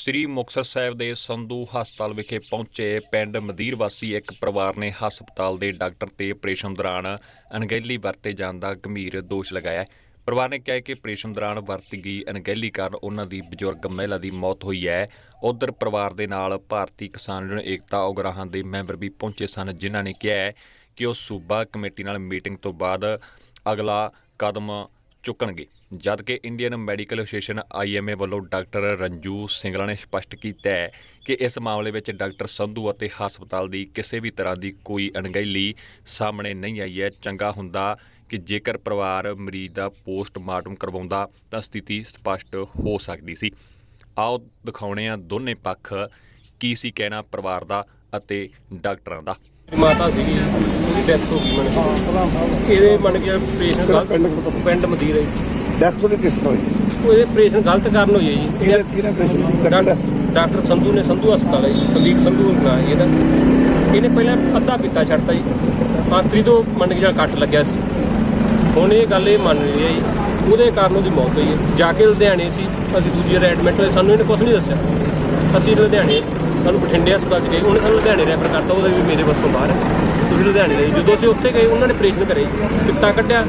ਸ੍ਰੀ ਮੁਕਤਸਰ ਸਾਹਿਬ ਦੇ ਸੰਧੂ ਹਸਪਤਾਲ ਵਿਖੇ ਪਹੁੰਚੇ ਪਿੰਡ ਮਦੀਰ ਵਾਸੀ ਇੱਕ ਪਰਿਵਾਰ ਨੇ ਹਸਪਤਾਲ ਦੇ ਡਾਕਟਰ ਤੇ ਆਪਰੇਸ਼ਨ ਦੌਰਾਨ ਅਣਗਹਿਲੀ ਵਰਤੇ ਜਾਣ ਦਾ ਗੰਭੀਰ ਦੋਸ਼ ਲਗਾਇਆ ਪਰਿਵਾਰ ਨੇ ਕਿਹਾ ਕਿ ਆਪਰੇਸ਼ਨ ਦੌਰਾਨ ਵਰਤੀ ਗਈ ਅਣਗਹਿਲੀ ਕਾਰਨ ਉਹਨਾਂ ਦੀ ਬਜ਼ੁਰਗ ਮਹਿਲਾ ਦੀ ਮੌਤ ਹੋਈ ਹੈ। ਉਧਰ ਪਰਿਵਾਰ ਦੇ ਨਾਲ ਭਾਰਤੀ ਕਿਸਾਨ ਯੂਨੀਅਨ ਏਕਤਾ ਉਗਰਾਹਾਂ ਦੇ ਮੈਂਬਰ ਵੀ ਪਹੁੰਚੇ ਸਨ, ਜਿਨ੍ਹਾਂ ਨੇ ਕਿਹਾ ਕਿ ਉਹ ਸੂਬਾ ਕਮੇਟੀ ਨਾਲ ਮੀਟਿੰਗ ਤੋਂ ਬਾਅਦ ਅਗਲਾ ਕਦਮ ਚੁੱਕਣਗੇ। ਜਦ ਕਿ ਇੰਡੀਅਨ ਮੈਡੀਕਲ ਐਸੋਸੀਏਸ਼ਨ ਆਈਐਮਏ ਵੱਲੋਂ ਡਾਕਟਰ ਰੰਜੂ ਸਿੰਗਲਾ ਨੇ ਸਪਸ਼ਟ ਕੀਤਾ ਹੈ ਕਿ ਇਸ ਮਾਮਲੇ ਵਿੱਚ ਡਾਕਟਰ ਸੰਧੂ ਅਤੇ ਹਸਪਤਾਲ ਦੀ ਕਿਸੇ ਵੀ ਤਰ੍ਹਾਂ ਦੀ ਕੋਈ ਅਣਗਹਿਲੀ ਸਾਹਮਣੇ ਨਹੀਂ ਆਈ ਹੈ। ਚੰਗਾ ਹੁੰਦਾ ਕਿ ਜੇਕਰ ਪਰਿਵਾਰ ਮਰੀਜ਼ ਦਾ ਪੋਸਟਮਾਰਟਮ ਕਰਵਾਉਂਦਾ ਤਾਂ ਸਥਿਤੀ ਸਪਸ਼ਟ ਹੋ ਸਕਦੀ ਸੀ। ਆਓ ਦਿਖਾਉਣੇ ਆ ਦੋਨੇ ਪੱਖ ਕੀ ਸੀ ਕਹਿਣਾ ਪਰਿਵਾਰ ਦਾ ਅਤੇ ਡਾਕਟਰਾਂ ਦਾ। ਮਾਤਾ ਸੀਗੀ ਉਹਦੀ ਡੈਥ ਹੋ ਗਈ ਮਨ ਇਹਦੇ ਮਨ ਗਿਆ ਆਪਰੇਸ਼ਨ ਗਲਤ ਪਿੰਡ ਮਦੀਰ ਹੈ। ਡੈਥ ਉਹਦੀ ਕਿਸ ਤਰ੍ਹਾਂ ਹੋਈ? ਉਹਦੇ ਆਪਰੇਸ਼ਨ ਗਲਤ ਕਾਰਨ ਹੋਈ ਹੈ ਜੀ। ਡਾਕਟਰ ਸੰਧੂ ਨੇ ਸੰਧੂ ਹਸਪਤਾਲ ਹੈ ਸੰਦੀਪ ਸੰਧੂ ਨਾਂ ਇਹਦਾ। ਇਹਨੇ ਪਹਿਲਾਂ ਅੱਧਾ ਪੀਤਾ ਛੱਡਤਾ ਜੀ। ਆਖਰੀ ਤੋਂ ਮੰਨ ਕੇ ਜਾਂ ਕੱਟ ਲੱਗਿਆ ਸੀ। ਹੁਣ ਇਹ ਗੱਲ ਇਹ ਮੰਨ ਰਹੀ ਹੈ ਜੀ। ਉਹਦੇ ਕਾਰਨ ਉਹਦੀ ਮੌਤ ਹੋਈ ਹੈ। ਜਾ ਕੇ ਲੁਧਿਆਣੇ ਸੀ। ਅਸੀਂ ਦੂਜੀ ਵਾਰ ਐਡਮਿਟ ਹੋਏ ਸਾਨੂੰ ਇਹਨੇ ਕੁਝ ਨਹੀਂ ਦੱਸਿਆ। ਅਸੀਂ ਲੁਧਿਆਣੇ ਸਾਨੂੰ ਬਠਿੰਡੇ ਹਸਪਤਾਲ ਗਏ ਉਹਨੇ ਸਾਨੂੰ ਲੁਧਿਆਣੇ ਰੈਫਰ ਕਰਤਾ ਉਹਦਾ ਵੀ ਮੇਰੇ ਵੱਸੋਂ ਬਾਹਰ। ਹੈ ਤੁਸੀਂ ਲੁਧਿਆਣੇ ਗਏ ਜਦੋਂ ਅਸੀਂ ਉੱਥੇ ਗਏ ਉਹਨਾਂ ਨੇ ਆਪਰੇਸ਼ਨ ਕਰੇ ਪਿੱਤਾ ਕੱਢਿਆ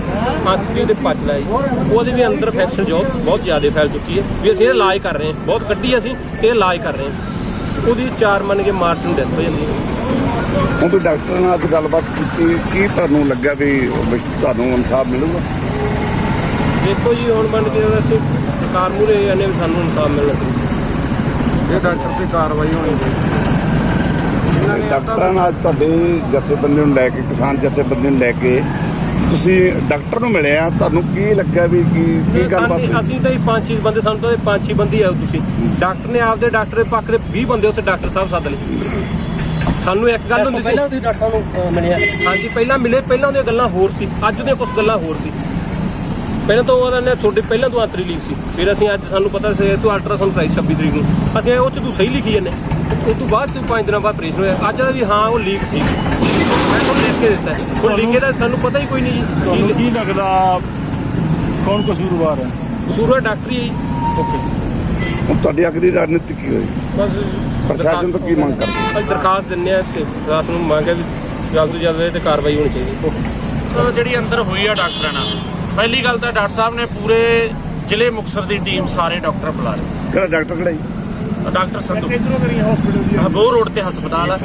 ਆਖਰੀ ਉਹਦੇ ਪਚ ਲਾਈ ਉਹਦੇ ਵੀ ਅੰਦਰ ਇਨਫੈਕਸ਼ਨ ਜੋ ਬਹੁਤ ਜ਼ਿਆਦਾ ਫੈਲ ਚੁੱਕੀ ਹੈ। ਵੀ ਅਸੀਂ ਇਹ ਇਲਾਜ ਕਰ ਰਹੇ ਹਾਂ ਬਹੁਤ ਕੱਢੀ ਅਸੀਂ ਇਹ ਇਲਾਜ ਕਰ ਰਹੇ ਹਾਂ। ਉਹਦੀ 4 ਮੰਨ ਕੇ ਮਾਰਚ ਨੂੰ ਡੈਥ ਹੋ ਜਾਂਦੀ ਹੈ। ਹੁਣ ਤੁਸੀਂ ਡਾਕਟਰ ਨਾਲ ਅੱਜ ਗੱਲਬਾਤ ਕੀਤੀ ਕੀ ਤੁਹਾਨੂੰ ਲੱਗਾ ਵੀ ਤੁਹਾਨੂੰ ਇਨਸਾਫ ਮਿਲੂਗਾ? ਦੇਖੋ ਜੀ ਹੁਣ ਮੰਨ ਕੇ ਅਸੀਂ ਸਰਕਾਰ ਮੂਰੇ ਵੀ ਸਾਨੂੰ ਇਨਸਾਫ ਮਿਲਣਾ ਚਾਹੀਦਾ। ਇਹ ਡਾਕਟਰ ਤੇ ਕਾਰਵਾਈ ਹੋਣੀ ਚਾਹੀਦੀ ਡਾਕਟਰਾਂ ਨਾਲ ਤੁਹਾਡੇ ਜਥੇਬੰਦੀ ਨੂੰ ਲੈ ਕੇ ਕਿਸਾਨ ਜਥੇਬੰਦੀ ਨੂੰ ਲੈ ਕੇ ਤੁਸੀਂ ਡਾਕਟਰ ਨੂੰ ਮਿਲੇ ਆ। ਤੁਹਾਨੂੰ ਕੀ ਲੱਗਾ ਵੀ ਕੀ ਕੀ ਗੱਲਬਾਤ ਅਸੀਂ ਤਾਂ ਜੀ ਪੰਜ ਛੇ ਬੰਦੇ ਸਾਨੂੰ ਤਾਂ ਇਹ ਪੰਜ ਛੇ ਬੰਦੇ ਆਓ ਤੁਸੀਂ। ਡਾਕਟਰ ਨੇ ਆਪਦੇ ਡਾਕਟਰ ਦੇ ਪੱਖ ਦੇ 20 ਬੰਦੇ ਉੱਥੇ ਡਾਕਟਰ ਸਾਹਿਬ ਸੱਦ ਲਏ। ਸਾਨੂੰ ਇੱਕ ਗੱਲ ਹੁੰਦੀ ਸੀ ਪਹਿਲਾਂ ਤੁਸੀਂ ਡਾਕਟਰ ਸਾਹਿਬ ਨੂੰ ਮਿਲਿਆ ਹਾਂਜੀ ਪਹਿਲਾਂ ਮਿਲੇ ਪਹਿਲਾਂ ਉਹਦੀਆਂ ਗੱਲਾਂ ਹੋਰ ਸੀ। ਅੱਜ ਦੀਆਂ ਕੁਝ ਗੱਲਾਂ ਹੋਰ ਸੀ। ਪਹਿਲਾਂ ਤਾਂ ਉਹਨਾਂ ਨੇ ਤੁਹਾਡੇ ਪਹਿਲਾਂ ਤੋਂ ਆਤਰੀ ਲੀਕ ਸੀ। ਫਿਰ ਅਸੀਂ ਅੱਜ ਸਾਨੂੰ ਪਤਾ ਸੀ ਤੂੰ ਅਲਟਰਾਸਾਊਂਡ ਕਰਾਈ 26 ਤਰੀਕ ਨੂੰ। ਅਸੀਂ ਉਹ ਚ ਤੂੰ ਸਹੀ ਲਿਖੀ ਜਾਂਦੇ। ਉਹ ਤੋਂ ਬਾਅਦ ਤੂੰ 5 ਦਿਨਾਂ ਬਾਅਦ ਆਪਰੇਸ਼ਨ ਹੋਇਆ। ਅੱਜ ਦਾ ਵੀ ਹਾਂ ਉਹ ਲੀਕ ਸੀ। ਮੈਂ ਤੁਹਾਨੂੰ ਲਿਖ ਕੇ ਦਿੱਤਾ। ਹੈ। ਉਹ ਲਿਖੇ ਦਾ ਸਾਨੂੰ ਪਤਾ ਹੀ ਕੋਈ ਨਹੀਂ ਜੀ। ਤੁਹਾਨੂੰ। ਕੀ ਲੱਗਦਾ ਕੌਣ ਕਸੂਰਵਾਰ ਹੈ? ਕਸੂਰ ਹੈ ਡਾਕਟਰੀ ਹੈ ਜੀ। ਹੁਣ ਤੁਹਾਡੀ ਅਗਲੀ ਰਣਨੀਤੀ ਕੀ ਹੋਈ? ਬਸ ਪ੍ਰਸ਼ਾਸਨ ਤੋਂ ਕੀ ਮੰਗ ਕਰਦੇ? ਅਸੀਂ ਦਰਖਾਸਤ ਦਿੰਨੇ ਆ ਤੇ ਪ੍ਰਸ਼ਾਸਨ ਨੂੰ ਮੰਗ ਹੈ ਵੀ ਜਲਦ ਤੋਂ ਜਲਦ ਇਹ ਤੇ ਕਾਰਵਾਈ ਹੋਣੀ ਚਾਹੀਦੀ। ਤਾਂ ਜਿਹੜੀ ਅੰਦਰ ਹੋਈ ਆ ਡਾਕਟਰਾਂ ਨਾਲ। ਪਹਿਲੀ ਗੱਲ ਤਾਂ ਡਾਕਟਰ ਸਾਹਿਬ ਨੇ ਪੂਰੇ ਜ਼ਿਲ੍ਹੇ ਮੁਕਤਸਰ ਦੀ ਟੀਮ ਸਾਰੇ ਡਾਕਟਰ ਬੁਲਾ ਲਏ। ਕਿਹੜਾ ਡਾਕਟਰ ਕਿਹੜਾ ਜੀ? ਡਾਕਟਰ ਸੰਧੂ। ਹਬੋਰ ਰੋਡ ਤੇ ਹਸਪਤਾਲ ਆ।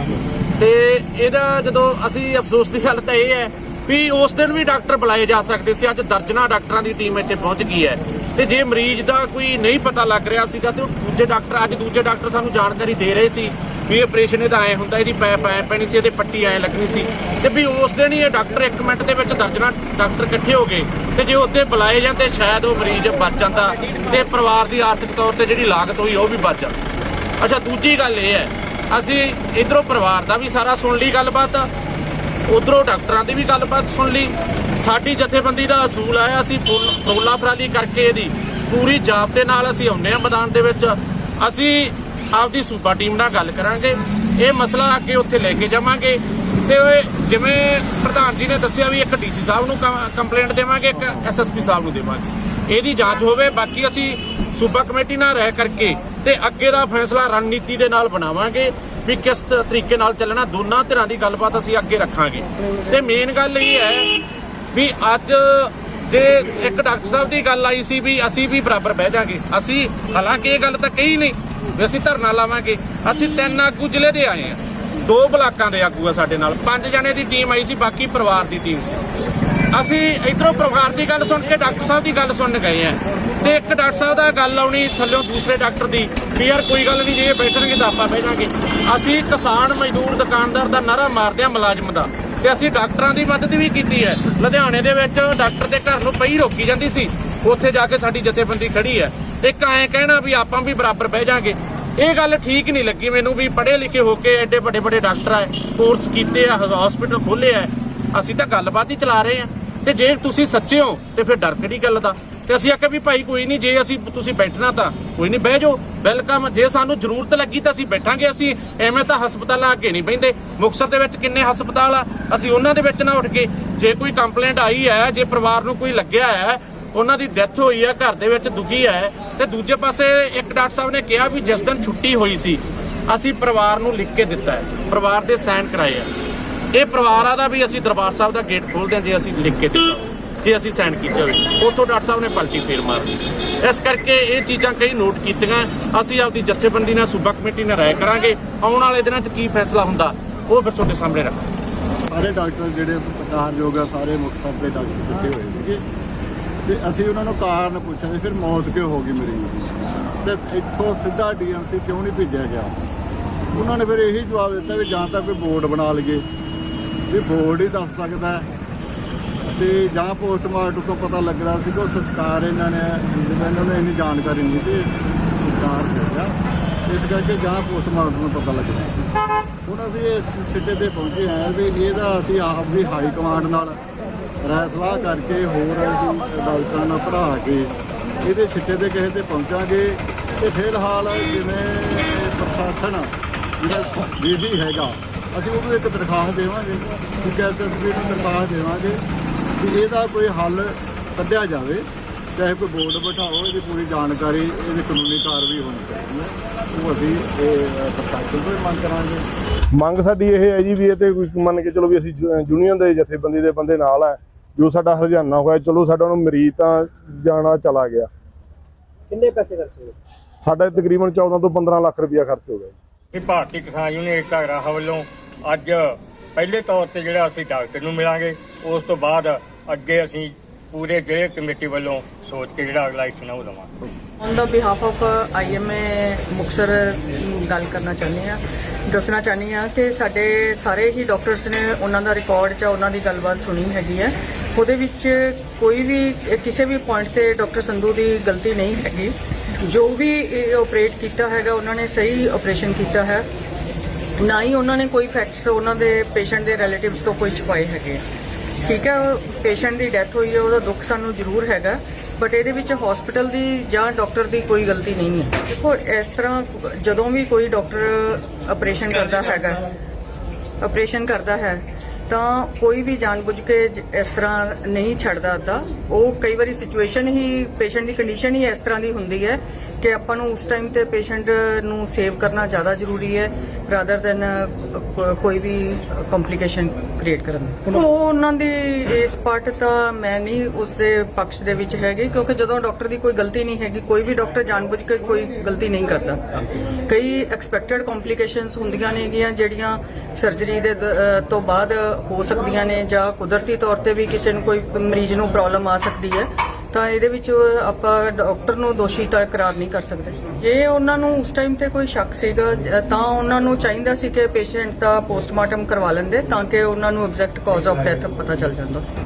ਤੇ ਇਹਦਾ ਜਦੋਂ ਅਸੀਂ ਅਫਸੋਸ ਦੀ ਗੱਲ ਤਾਂ ਇਹ ਹੈ ਵੀ ਉਸ ਦਿਨ ਵੀ ਡਾਕਟਰ ਬੁਲਾਏ ਜਾ ਸਕਦੇ ਸੀ। ਅੱਜ ਦਰਜਨਾ ਡਾਕਟਰਾਂ ਦੀ ਟੀਮ ਇੱਥੇ ਪਹੁੰਚ ਗਈ ਹੈ। ਤੇ ਜੇ ਮਰੀਜ਼ ਦਾ ਕੋਈ ਨਹੀਂ ਪਤਾ ਲੱਗ ਰਿਹਾ ਸੀਗਾ ਤੇ ਉਹ ਦੂਜੇ ਡਾਕਟਰ ਅੱਜ ਦੂਜੇ ਡਾਕਟਰ ਸਾਨੂੰ ਜਾਣਕਾਰੀ ਦੇ ਰਹੇ ਸੀ ਵੀ ਆਪਰੇਸ਼ਨ ਇਹਦਾ ਐ ਹੁੰਦਾ, ਇਹਦੀ ਪੈ ਪੈ ਪੈਣੀ ਸੀ, ਇਹਦੇ ਪੱਟੀ ਐ ਲੱਗਣੀ ਸੀ। ਤੇ ਵੀ ਉਸ ਦਿਨ ਹੀ ਇਹ ਡਾਕਟਰ ਇੱਕ ਮਿੰਟ ਦੇ ਵਿੱਚ ਦਰਜਨਾ ਡਾਕਟਰ ਇਕੱਠੇ ਹੋ ਗਏ। ਤੇ ਜੇ ਉੱਥੇ ਬੁਲਾਏ ਜਾਂਦੇ, ਸ਼ਾਇਦ ਉਹ ਮਰੀਜ਼ ਬਚ ਜਾਂਦਾ। ਤੇ ਪਰਿਵਾਰ ਦੀ ਆਰਥਿਕ ਤੌਰ ਤੇ ਜਿਹੜੀ ਲਾਗਤ ਹੋਈ, ਉਹ ਵੀ ਬਚ ਜਾਂਦੀ। ਅੱਛਾ, ਦੂਜੀ ਗੱਲ ਇਹ ਹੈ, ਅਸੀਂ ਇਧਰੋਂ ਪਰਿਵਾਰ ਦਾ ਵੀ ਸਾਰਾ ਸੁਣ ਲਈ ਗੱਲਬਾਤ। ਉਧਰੋਂ ਡਾਕਟਰਾਂ ਦੀ ਵੀ ਗੱਲਬਾਤ ਸੁਣ ਲਈ। ਸਾਡੀ ਜਥੇਬੰਦੀ ਦਾ ਅਸੂਲ ਆਇਆ ਅਸੀਂ ਫੁੱਲ ਫਰੋਲਾ ਫਰਾਲੀ ਕਰਕੇ ਇਹਦੀ ਪੂਰੀ ਜਾਬ ਦੇ ਨਾਲ ਅਸੀਂ ਆਉਂਦੇ ਹਾਂ ਮੈਦਾਨ ਦੇ ਵਿੱਚ। ਅਸੀਂ ਆਪਦੀ ਸੂਬਾ ਟੀਮ ਨਾਲ ਗੱਲ ਕਰਾਂਗੇ। ਇਹ ਮਸਲਾ ਅੱਗੇ ਉੱਥੇ ਲੈ ਕੇ ਜਾਵਾਂਗੇ। ਤੇ ਜਿਵੇਂ ਪ੍ਰਧਾਨ ਜੀ ਨੇ ਦੱਸਿਆ ਵੀ ਇੱਕ ਡੀਸੀ ਸਾਹਿਬ ਨੂੰ ਕੰਪਲੇਂਟ ਦੇਵਾਂਗੇ, ਇੱਕ ਐਸਐਸਪੀ ਸਾਹਿਬ ਨੂੰ ਦੇਵਾਂਗੇ। ਇਹਦੀ ਜਾਂਚ ਹੋਵੇ, ਬਾਕੀ ਅਸੀਂ ਸੂਬਾ ਕਮੇਟੀ ਨਾਲ ਰਹਿ ਕਰਕੇ ਤੇ ਅੱਗੇ ਦਾ ਫੈਸਲਾ ਰਣਨੀਤੀ ਦੇ ਨਾਲ ਬਣਾਵਾਂਗੇ ਵੀ ਕਿਸ ਤਰੀਕੇ ਨਾਲ ਚੱਲਣਾ। ਦੋਨਾਂ ਧਿਰਾਂ ਦੀ ਗੱਲਬਾਤ ਅਸੀਂ ਅੱਗੇ ਰੱਖਾਂਗੇ। ਤੇ ਮੇਨ ਗੱਲ ਇਹ ਹੈ ਵੀ ਅੱਜ ਜੇ ਇੱਕ ਡਾਕਟਰ ਸਾਹਿਬ ਦੀ ਗੱਲ ਆਈ ਸੀ ਵੀ ਅਸੀਂ ਵੀ ਬਰਾਬਰ ਬਹਿ ਜਾਾਂਗੇ। ਅਸੀਂ ਹਾਲਾਂਕਿ ਇਹ ਗੱਲ ਤਾਂ ਕਹੀ ਨਹੀਂ ਵੀ ਅਸੀਂ ਧਰਨਾ ਲਾਵਾਂਗੇ। ਅਸੀਂ ਤਿੰਨ ਆਗੂ ਜ਼ਿਲ੍ਹੇ ਦੇ ਆਏ ਆ ਦੋ ਬਲਾਕਾਂ ਦੇ ਆਗੂ ਆ ਸਾਡੇ ਨਾਲ। ਪੰਜ ਜਣੇ ਦੀ ਟੀਮ ਆਈ ਸੀ, ਬਾਕੀ ਪਰਿਵਾਰ ਦੀ ਟੀਮ ਸੀ। ਅਸੀਂ ਇਧਰੋਂ ਪਰਿਵਾਰ ਦੀ ਗੱਲ ਸੁਣ ਕੇ ਡਾਕਟਰ ਸਾਹਿਬ ਦੀ ਗੱਲ ਸੁਣਨ ਗਏ ਆ ਤੇ ਇੱਕ ਡਾਕਟਰ ਸਾਹਿਬ ਦਾ ਗੱਲ ਆਉਣੀ ਥੱਲਿਓਂ ਦੂਸਰੇ ਡਾਕਟਰ ਦੀ ਵੀ ਯਾਰ ਕੋਈ ਗੱਲ ਨਹੀਂ, ਜੇ ਬੈਠਣਗੇ ਤਾਂ ਆਪਾਂ ਬੈਠਾਂਗੇ ਅਸੀਂ ਕਿਸਾਨ ਮਜ਼ਦੂਰ ਦੁਕਾਨਦਾਰ ਦਾ ਨਾਰਾ ਮਾਰਦੇ ਆ ਮੁਲਾਜ਼ਮ ਦਾ। ਤੇ ਅਸੀਂ ਡਾਕਟਰਾਂ ਦੀ ਮਦਦ ਵੀ ਕੀਤੀ ਹੈ। ਲੁਧਿਆਣੇ ਦੇ ਵਿੱਚ ਡਾਕਟਰ ਦੇ ਘਰ ਨੂੰ ਪਈ ਰੋਕੀ ਜਾਂਦੀ ਸੀ। ਉੱਥੇ ਜਾ ਕੇ ਸਾਡੀ ਜਥੇਬੰਦੀ ਖੜੀ ਹੈ। ਇੱਕ ਐਂ ਕਹਿਣਾ ਵੀ ਆਪਾਂ ਵੀ ਬਰਾਬਰ ਬਹਿ ਜਾਾਂਗੇ। ਇਹ ਗੱਲ ਠੀਕ ਨਹੀਂ ਲੱਗੀ ਮੈਨੂੰ ਵੀ ਪੜ੍ਹੇ ਲਿਖੇ ਹੋ ਕੇ ਐਡੇ ਵੱਡੇ ਵੱਡੇ ਡਾਕਟਰ ਆ ਕੋਰਸ ਕੀਤੇ ਆ ਹਸਪੀਟਲ ਖੋਲੇ ਆ। ਅਸੀਂ ਤਾਂ ਗੱਲਬਾਤ ਹੀ ਚਲਾ ਰਹੇ ਆ। ਤੇ ਜੇ ਤੁਸੀਂ ਸੱਚੇ ਹੋ, ਤੇ ਫਿਰ ਡਰ ਕਿਹੜੀ ਗੱਲ ਦਾ? ਤੇ ਅਸੀਂ ਆਖਿਆ ਵੀ ਭਾਈ ਕੋਈ ਨਹੀਂ, ਜੇ ਅਸੀਂ, ਤੁਸੀਂ ਬੈਠਣਾ ਤਾਂ ਕੋਈ ਨਹੀਂ, ਬਹਿ ਜਾਓ। ਵੈਲਕਮ, ਜੇ ਸਾਨੂੰ ਜ਼ਰੂਰਤ ਲੱਗੀ ਤਾਂ ਅਸੀਂ ਬੈਠਾਂਗੇ ਅਸੀਂ। ਐਵੇਂ ਤਾਂ ਹਸਪਤਾਲਾਂ ਅੱਗੇ ਨਹੀਂ ਬੈਂਦੇ ਮੁਕਤਸਰ ਦੇ ਵਿੱਚ ਕਿੰਨੇ ਹਸਪਤਾਲ ਆ? ਅਸੀਂ ਉਹਨਾਂ ਦੇ ਵਿੱਚ ਨਾ ਉੱਠ ਕੇ ਜੇ ਕੋਈ ਕੰਪਲੇਂਟ ਆਈ ਹੈ, ਜੇ ਪਰਿਵਾਰ ਨੂੰ ਕੋਈ ਲੱਗਿਆ ਹੈ ਉਹਨਾਂ ਦੀ ਡੈਥ ਹੋਈ ਹੈ, ਘਰ ਦੇ ਵਿੱਚ ਦੁਖੀ ਹੈ ਤੇ ਦੂਜੇ ਪਾਸੇ ਇੱਕ ਡਾਕਟਰ ਸਾਹਿਬ ਨੇ ਕਿਹਾ ਵੀ ਜਿਸ ਦਿਨ ਛੁੱਟੀ ਹੋਈ ਸੀ, ਅਸੀਂ ਪਰਿਵਾਰ ਨੂੰ ਲਿਖ ਕੇ ਦਿੱਤਾ ਹੈ, ਪਰਿਵਾਰ ਦੇ ਸਾਈਨ ਕਰਾਏ ਆ। ਇਹ ਪਰਿਵਾਰਾਂ ਦਾ ਵੀ ਅਸੀਂ ਦਰਬਾਰ ਸਾਹਿਬ ਦਾ ਗੇਟ ਖੋਲਦੇ ਹਾਂ ਜੇ ਅਸੀਂ ਲਿਖ ਕੇ ਦਿੱਤਾ, ਜੇ ਅਸੀਂ ਸਾਈਨ ਕੀਤੇ ਹੋਏ ਉੱਥੋਂ ਡਾਕਟਰ ਸਾਹਿਬ ਨੇ ਪਲਟੀ ਫੇਰ ਮਾਰ ਦਿੱਤੀ ਇਸ ਕਰਕੇ ਇਹ ਚੀਜ਼ਾਂ ਕਈ ਨੋਟ ਕੀਤੀਆਂ, ਅਸੀਂ ਆਪਦੀ ਜਥੇਬੰਦੀ ਨਾਲ, ਸੂਬਾ ਕਮੇਟੀ ਨਾਲ ਰਾਏ ਕਰਾਂਗੇ, ਆਉਣ ਵਾਲੇ ਦਿਨਾਂ 'ਚ ਕੀ ਫੈਸਲਾ ਹੁੰਦਾ, ਉਹ ਫਿਰ ਤੁਹਾਡੇ ਸਾਹਮਣੇ ਰੱਖਾਂਗੇ। ਸਾਰੇ ਡਾਕਟਰ ਜਿਹੜੇ ਸਤਿਕਾਰਯੋਗ ਆ, ਸਾਰੇ ਮੁਕਤਸਰ ਦੇ ਡਾਕਟਰ ਇਕੱਠੇ ਹੋਏ ਸੀਗੇ ਤੇ ਅਸੀਂ ਉਹਨਾਂ ਨੂੰ ਕਾਰਨ ਪੁੱਛਿਆ, ਫਿਰ ਮੌਤ ਕਿਉਂ ਹੋ ਗਈ ਮੇਰੀ? ਦੀ ਤੇ ਇੱਥੋਂ ਸਿੱਧਾ ਡੀਐਮਸੀ ਕਿਉਂ ਨਹੀਂ ਭੇਜਿਆ ਗਿਆ? ਉਹਨਾਂ ਨੇ ਫਿਰ ਇਹੀ ਜਵਾਬ ਦਿੱਤਾ ਵੀ ਜਾਂ ਤਾਂ ਕੋਈ ਬੋਰਡ ਬਣਾ ਲਈਏ। ਵੀ ਬੋਰਡ ਹੀ ਦੱਸ ਸਕਦਾ ਹੈ। ਤੇ ਜਾਂ ਪੋਸਟਮਾਰਟਮ ਤੋਂ ਪਤਾ ਲੱਗਣਾ ਸੀ ਕਿ ਉਹ ਸੰਸਕਾਰ ਇਹਨਾਂ ਨੇ, ਇਹਨਾਂ ਨੂੰ ਇੰਨੀ ਜਾਣਕਾਰੀ ਨਹੀਂ ਸੀ ਸੰਸਕਾਰ ਹੋਇਆ ਇਸ ਕਰਕੇ ਜਾਂ ਪੋਸਟਮਾਰਟਮ ਨੂੰ ਪਤਾ ਲੱਗਣਾ ਸੀ। ਹੁਣ ਅਸੀਂ ਇਸ ਸਿੱਟੇ ਤੇ ਪਹੁੰਚੇ ਹਾਂ ਵੀ ਇਹਦਾ ਅਸੀਂ ਆਪ ਵੀ ਹਾਈ ਕਮਾਂਡ ਨਾਲ ਰਾਏ ਸਲਾਹ ਕਰਕੇ ਹੋਰ ਅਦਾਲਤਾਂ ਨਾਲ ਪੜ੍ਹਾ ਕੇ ਇਹਦੇ ਸਿੱਟੇ ਤੇ ਕਿਸੇ ਤੇ ਪਹੁੰਚਾਂਗੇ ਤੇ ਫਿਲਹਾਲ ਜਿਵੇਂ ਪ੍ਰਸ਼ਾਸਨ ਜਿਹੜਾ ਬੀਜੀ ਹੈਗਾ, ਅਸੀਂ ਉਹਨੂੰ ਇੱਕ ਦਰਖਾਸਤ ਦੇਵਾਂਗੇ ਕਿ ਐਸਐਸਪੀ ਨੂੰ ਦਰਖਾਸਤ ਦੇਵਾਂਗੇ ਕਿ ਇਹਦਾ ਕੋਈ ਹੱਲ ਕੱਢਿਆ ਜਾਵੇ। ਚਾਹੇ ਕੋਈ ਬੋਰਡ ਬਿਠਾਓ ਇਹਦੀ ਪੂਰੀ ਜਾਣਕਾਰੀ ਇਹਦੀ ਕਾਨੂੰਨੀ ਕਾਰਵਾਈ ਹੋਣੀ ਚਾਹੀਦੀ ਹੈ। ਉਹ ਅਸੀਂ ਇਹ ਪ੍ਰਸ਼ਾਸਨ ਤੋਂ ਵੀ ਮੰਗ ਕਰਾਂਗੇ। ਮੰਗ ਸਾਡੀ ਇਹ ਹੈ ਜੀ ਵੀ ਇਹ ਤੇ ਕੋਈ ਮੰਨ ਕੇ ਚਲੋ ਵੀ ਅਸੀਂ ਯੂਨੀਅਨ ਦੇ ਜਥੇਬੰਦੀ ਦੇ ਬੰਦੇ ਨਾਲ ਹੈ ਜੋ ਸਾਡਾ ਹਰਜਾਨਾ ਹੋਇਆ ਚਲੋ ਸਾਡਾ ਨੂੰ ਮਰੀਜ਼ ਤਾਂ ਜਾਣਾ ਚਲਾ ਗਿਆ। ਕਿੰਨੇ ਪੈਸੇ ਖਰਚ ਹੋਏ? ਸਾਡਾ ਤਕਰੀਬਨ 14 ਤੋਂ 15 ਲੱਖ ਰੁਪਇਆ ਖਰਚ ਹੋ ਗਿਆ ਜੀ। ਕਿ ਭਾਰਤੀ ਕਿਸਾਨ ਯੂਨੀਅਨ ਏਕਤਾ ਰਾਹ ਵੱਲੋਂ ਅੱਜ ਪਹਿਲੇ ਤੌਰ ਤੇ ਜਿਹੜਾ ਅਸੀਂ ਡਾਕਟਰ ਨੂੰ ਮਿਲਾਂਗੇ ਉਸ ਤੋਂ ਬਾਅਦ ਅੱਗੇ ਅਸੀਂ ਪੂਰੇ ਜ਼ਿਲ੍ਹੇ ਕਮੇਟੀ ਵੱਲੋਂ ਸੋਚ ਕੇ ਜਿਹੜਾ ਅਗਲਾ ਐਕਸ਼ਨ ਉਹ ਲਵਾਂਗੇ on the behalf of IMA Muktsar ਗੱਲ ਕਰਨਾ ਚਾਹੁੰਦੇ ਆ ਦੱਸਣਾ ਚਾਹੁੰਦੀ ਆ ਕਿ ਸਾਡੇ ਸਾਰੇ ਹੀ ਡਾਕਟਰਸ ਨੇ ਉਹਨਾਂ ਦਾ ਰਿਕਾਰਡ ਜਾਂ ਉਹਨਾਂ ਦੀ ਗੱਲਬਾਤ ਸੁਣੀ ਹੈਗੀ ਹੈ। ਉਹਦੇ ਵਿੱਚ ਕੋਈ ਵੀ ਕਿਸੇ ਵੀ ਪੁਆਇੰਟ ਤੇ ਡਾਕਟਰ ਸੰਧੂ ਦੀ ਗਲਤੀ ਨਹੀਂ ਹੈਗੀ। ਜੋ ਵੀ ਆਪਰੇਟ ਕੀਤਾ ਹੈਗਾ, ਉਹਨਾਂ ਨੇ ਸਹੀ ਆਪਰੇਸ਼ਨ ਕੀਤਾ ਹੈ। ਨਾ ਹੀ ਉਹਨਾਂ ਨੇ ਕੋਈ ਫੈਕਟਸ ਉਹਨਾਂ ਦੇ ਪੇਸ਼ੈਂਟ ਦੇ ਰਿਲੇਟਿਵਸ ਤੋਂ ਕੋਈ ਛੁਪਾਏ ਹੈਗੇ। ਠੀਕ ਹੈ ਪੇਸ਼ੈਂਟ ਦੀ ਡੈਥ ਹੋਈ ਹੈ, ਉਹਦਾ ਦੁੱਖ ਸਾਨੂੰ ਜ਼ਰੂਰ ਹੈਗਾ ਬਟ ਇਹਦੇ ਵਿੱਚ ਹਸਪੀਟਲ ਦੀ ਜਾਂ ਡਾਕਟਰ ਦੀ ਕੋਈ ਗਲਤੀ ਨਹੀਂ ਹੈ। ਦੇਖੋ, ਇਸ ਤਰ੍ਹਾਂ ਜਦੋਂ ਵੀ ਕੋਈ ਡਾਕਟਰ ਆਪਰੇਸ਼ਨ ਕਰਦਾ ਹੈਗਾ ਆਪਰੇਸ਼ਨ ਕਰਦਾ ਹੈ, ਤਾਂ ਕੋਈ ਵੀ ਜਾਣਬੁੱਝ ਕੇ ਇਸ ਤਰ੍ਹਾਂ ਨਹੀਂ ਛੱਡਦਾ ਅੱਦਾ ਉਹ ਕਈ ਵਾਰੀ ਸਿਚੁਏਸ਼ਨ ਹੀ ਪੇਸ਼ੈਂਟ ਦੀ ਕੰਡੀਸ਼ਨ ਹੀ ਇਸ ਤਰ੍ਹਾਂ ਦੀ ਹੁੰਦੀ ਹੈ ਕਿ ਆਪਾਂ ਨੂੰ ਉਸ ਟਾਈਮ ਤੇ ਪੇਸ਼ੈਂਟ ਨੂੰ ਸੇਵ ਕਰਨਾ ਜ਼ਿਆਦਾ ਜ਼ਰੂਰੀ ਹੈ ਰਾਦਰ ਦੈਨ ਕੋਈ ਵੀ ਕੰਪਲਿਕੇਸ਼ਨ ਕ੍ਰੀਏਟ ਕਰਨ? ਉਹ ਉਹਨਾਂ ਦੀ ਇਸ ਪਾਰਟ ਤਾਂ ਮੈਂ ਨਹੀਂ ਉਸ ਦੇ ਪੱਖ ਦੇ ਵਿੱਚ ਹੈਗੀ, ਕਿਉਂਕਿ ਜਦੋਂ ਡਾਕਟਰ ਦੀ ਕੋਈ ਗਲਤੀ ਨਹੀਂ ਹੈਗੀ, ਕੋਈ ਵੀ ਡਾਕਟਰ ਜਾਣਬੁੱਝ ਕੇ ਕੋਈ ਗਲਤੀ ਨਹੀਂ ਕਰਦਾ। ਕਈ ਐਕਸਪੈਕਟਡ ਕੰਪਲਿਕੇਸ਼ਨਸ ਹੁੰਦੀਆਂ ਨੇਗੀਆਂ ਜਿਹੜੀਆਂ ਸਰਜਰੀ ਦੇ ਤੋਂ ਬਾਅਦ ਹੋ ਸਕਦੀਆਂ ਨੇ ਜਾਂ ਕੁਦਰਤੀ ਤੌਰ ਤੇ ਵੀ ਕਿਸੇ ਨੂੰ ਕੋਈ ਮਰੀਜ਼ ਨੂੰ ਪ੍ਰੋਬਲਮ ਆ ਸਕਦੀ ਹੈ। ਤਾਂ ਇਹਦੇ ਵਿੱਚ ਆਪਾਂ ਡਾਕਟਰ ਨੂੰ ਦੋਸ਼ੀ ਤਾਂ ਕਰਾਰ ਨਹੀਂ ਕਰ ਸਕਦੇ। ਜੇ ਉਹਨਾਂ ਨੂੰ ਉਸ ਟਾਈਮ ਤੇ ਕੋਈ ਸ਼ੱਕ ਸੀਗਾ ਤਾਂ ਉਹਨਾਂ ਨੂੰ ਚਾਹੀਦਾ ਸੀ ਕਿ ਪੇਸ਼ੈਂਟ ਦਾ ਪੋਸਟਮਾਰਟਮ ਕਰਵਾ ਲੈਂਦੇ, ਤਾਂ ਕਿ ਉਹਨਾਂ ਨੂੰ ਐਗਜ਼ੈਕਟ ਕਾਜ਼ ਆਫ ਡੈਥ ਪਤਾ ਚੱਲ ਜਾਂਦਾ।